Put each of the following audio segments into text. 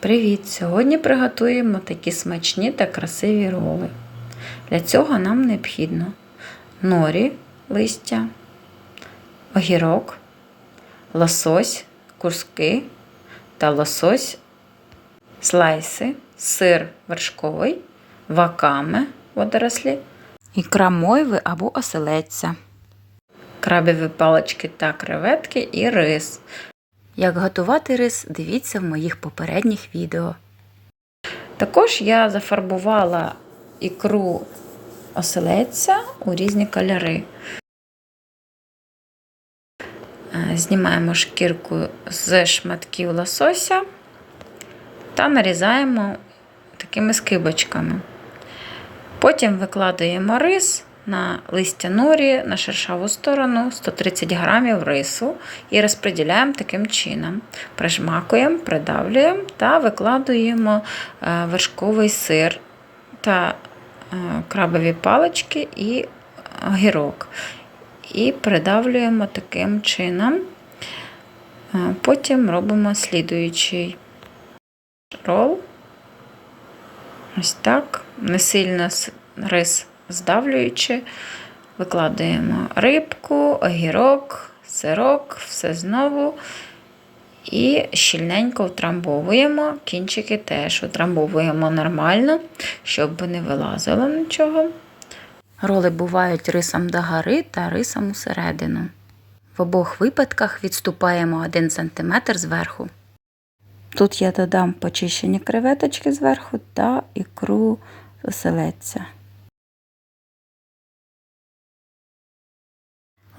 Привіт! Сьогодні приготуємо такі смачні та красиві роли. Для цього нам необхідно норі листя, огірок, лосось, куски та лосось, слайси, сир вершковий, ваками водорослі, ікра мойви або оселедця, крабові палички та креветки і рис. Як готувати рис, дивіться в моїх попередніх відео. Також я зафарбувала ікру оселедця у різні кольори. Е, Знімаємо шкірку з шматків лосося та нарізаємо такими скибочками. Потім викладаємо рис на листя норі на шершаву сторону 130 грамів рису і розподіляємо таким чином. Прижмакуємо, придавлюємо та викладуємо е, вершковий сир та е, крабові палички і огірок. І придавлюємо таким чином. Е, Потім робимо слідуючий рол. Ось так. Не сильно рис здавлюючи, викладаємо рибку, огірок, сирок, все знову. І щільненько втрамбовуємо. Кінчики теж утрамбовуємо нормально, щоб не вилазило нічого. Роли бувають рисом догори та рисом усередину. В обох випадках відступаємо 1 см зверху. Тут я додам почищені креветочки зверху та ікру оселедця.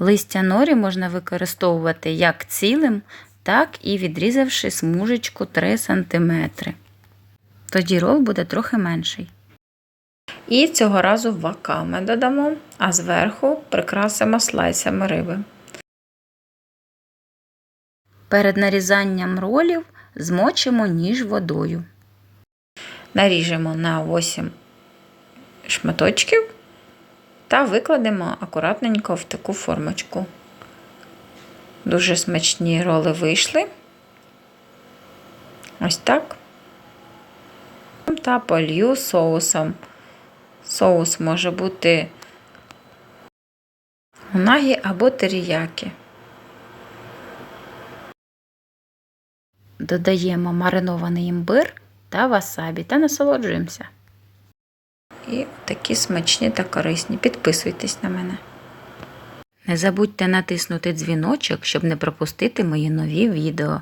Листя норі можна використовувати як цілим, так і відрізавши смужечку 3 см. Тоді рол буде трохи менший. І цього разу ваками додамо, а зверху прикрасимо слайсами риби. Перед нарізанням ролів змочимо ніж водою. Наріжемо на 8 шматочків та викладемо акуратненько в таку формочку. Дуже смачні роли вийшли. Ось так. Та полью соусом. Соус може бути унагі або теріякі. Додаємо маринований імбир та васабі та насолоджуємося. І такі смачні та корисні. Підписуйтесь на мене. Не забудьте натиснути дзвіночок, щоб не пропустити мої нові відео.